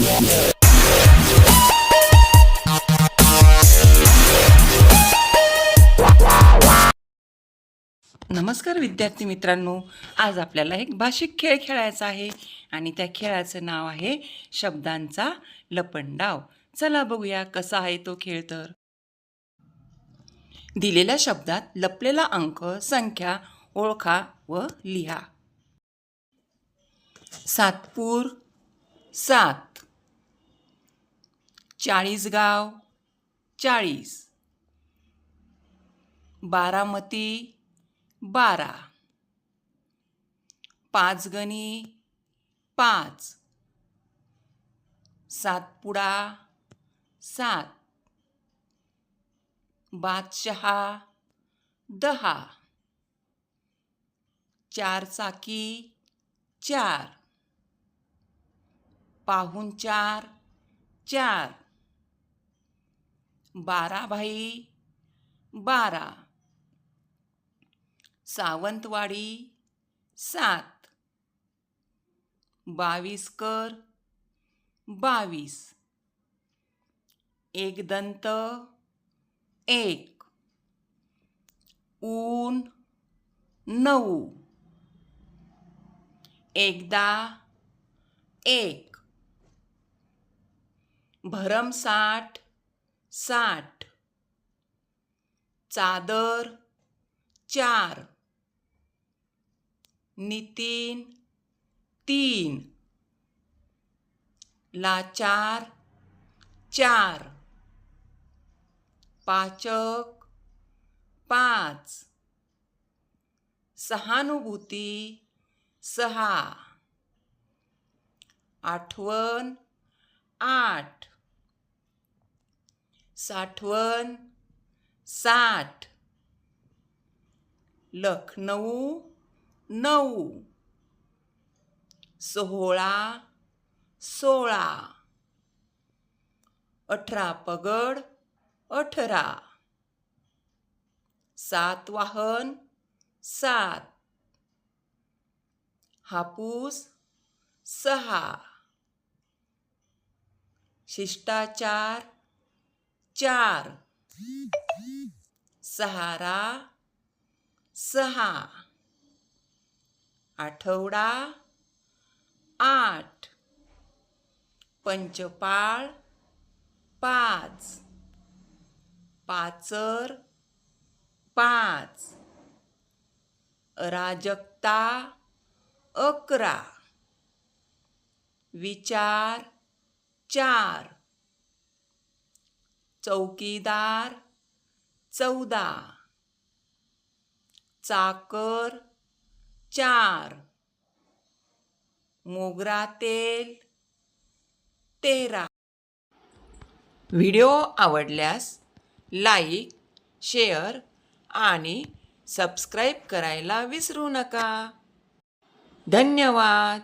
नमस्कार विद्यार्थी मित्रांनो आज आपल्याला एक भाषिक खेळ खेळायचा आहे आणि त्या खेळाचं नाव आहे शब्दांचा लपंडाव. चला बघूया कसा आहे तो खेळ तर. दिलेल्या शब्दात लपलेला अंक संख्या ओळखा व लिहा. सातपूर सात. चाळीसगाव चाळीस. बारामती बारा. पाचगणी पाच. सातपुडा सात. बादशहा दहा. चार. चाकी चार पाहुणचार चार. बाराभाई बारा. सावंतवाडी सात. बावीसकर बावीस. एक दंत एक. ऊन नऊ. एकदा एक. भरमसाठ साठ. चादर चार. नितीन तीन. लाचार चार. पाचक पाच. सहानुभूती सहा. आठवण आठ. साठवण साठ. लखनऊ नऊ सोहळा सोळा अठरा पगड अठरा. सातवाहन सात. हापूस सहा. शिष्टाचार चार सहारा सहा आठवडा आठ पंचपाळ पाच पाचर पाच अराजकता अकरा विचार चार. चौकीदार चौदा चाकर चार मोगरा तेल तेरा. व्हिडिओ आवडल्यास लाईक शेअर आणि सबस्क्राईब करायला विसरू नका. धन्यवाद.